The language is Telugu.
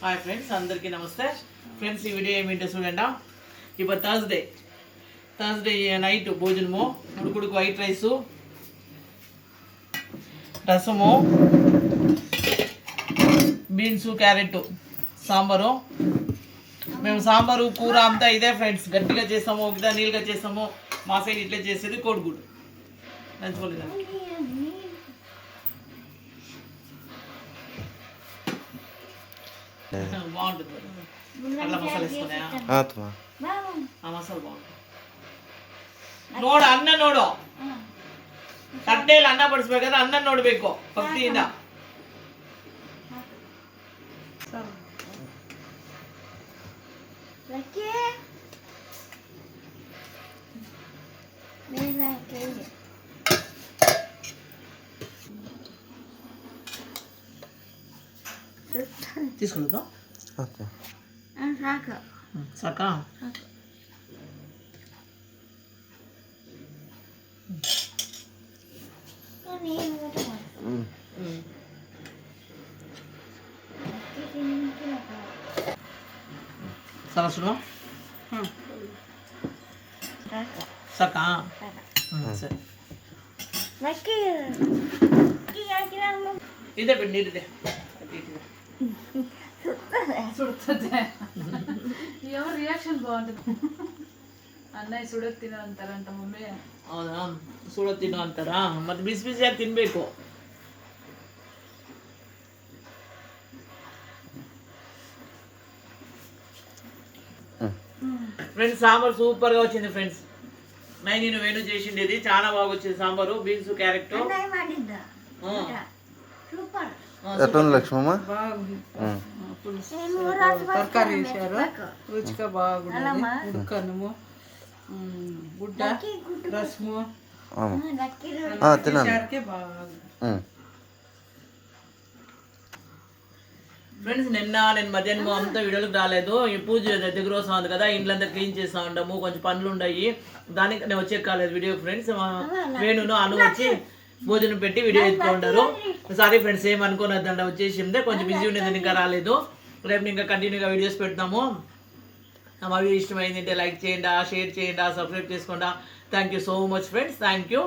హాయ్ ఫ్రెండ్స్ అందరికీ నమస్తే. ఫ్రెండ్స్ ఈ వీడియో ఏమిటో చూడండి. ఇప్పుడు థర్స్డే థర్స్డే నైట్ భోజనము. ఉడుకుడుకు వైట్ రైసు రసము బీన్స్ క్యారెట్ సాంబారు. మేము సాంబారు కూర అంతా ఇదే ఫ్రెండ్స్ గట్టిగా చేస్తాము ఒకదా నీళ్ళుగా చేస్తాము. మా సైడ్ ఇట్లా చేసేది కోడిగుడు నంచుకోలేదు బాగుంటుంది ನೋಡು ಅನ್ನ ನೋಡು ತಟ್ಟೆಯಲ್ಲಿ ಅನ್ನ ಬಡಿಸ್ಬೇಕಾದ್ರೆ ಅನ್ನ ನೋಡ್ಬೇಕು ಭಕ್ತಿಯಿಂದ ಮೇಲೆ ini kenapa? సరస్సులో Saka. సాక Saka. సరే Lagi. Lagi yang kira mau. ఇదే పెట్టి నీటిదే ಸುಡ್ತದೆ ఎవరు రియాక్షన్ బాగుంటుంది అన్నయ్య సుడక్ తిన అంటారంట మమ్మీ ಹೌದಾ ಸುಳ ತಿನ್ನು ಅಂತಾರಾ ಮತ್ತೆ ಬಿಸಿ ಬಿಸಿಯಾಗಿ ತಿನ್ಬೇಕು ఫ్రెండ్స్ సాంబార్ సూపర్ గా వచ్చింది ఫ్రెండ్స్ నై నేను వేణు చేసిండేది చాలా బాగా వచ్చింది సాంబారు బీన్స్ క్యారెట్ Andai ఎట్టుంది లక్ష్మమ్మ? తరకారీ వేశారు. రుచిగా బాగుంది ఉడుకనము గుడ్డ రసము. తినాలి. ఫ్రెండ్స్ నిన్న నేను మధ్యాహ్నం అంతా వీడియోలకు రాలేదు. ఈ పూజ దగ్గర ఉంది కదా ఇంట్లో అంతా క్లీన్ చేస్తా ఉండము కొంచెం పనులు ఉన్నాయి దానికి నేను వచ్చే కాలేదు వీడియో ఫ్రెండ్స్ వేణును అను వచ్చి భోజనం పెట్టి వీడియో ఎత్తుకుంటారు సారీ ఫ్రెండ్స్ ఏం అనుకోనద్దండ వచ్చేసిందే. కొంచెం బిజీ ఉండేది ఇంకా రాలేదు. రేపు ఇంకా కంటిన్యూగా వీడియోస్ పెడతాము. మా వీడియో ఇష్టమైంది అంటే లైక్ చేయండి షేర్ చేయండి సబ్స్క్రైబ్ చేసుకోండి. Thank you so much friends thank you.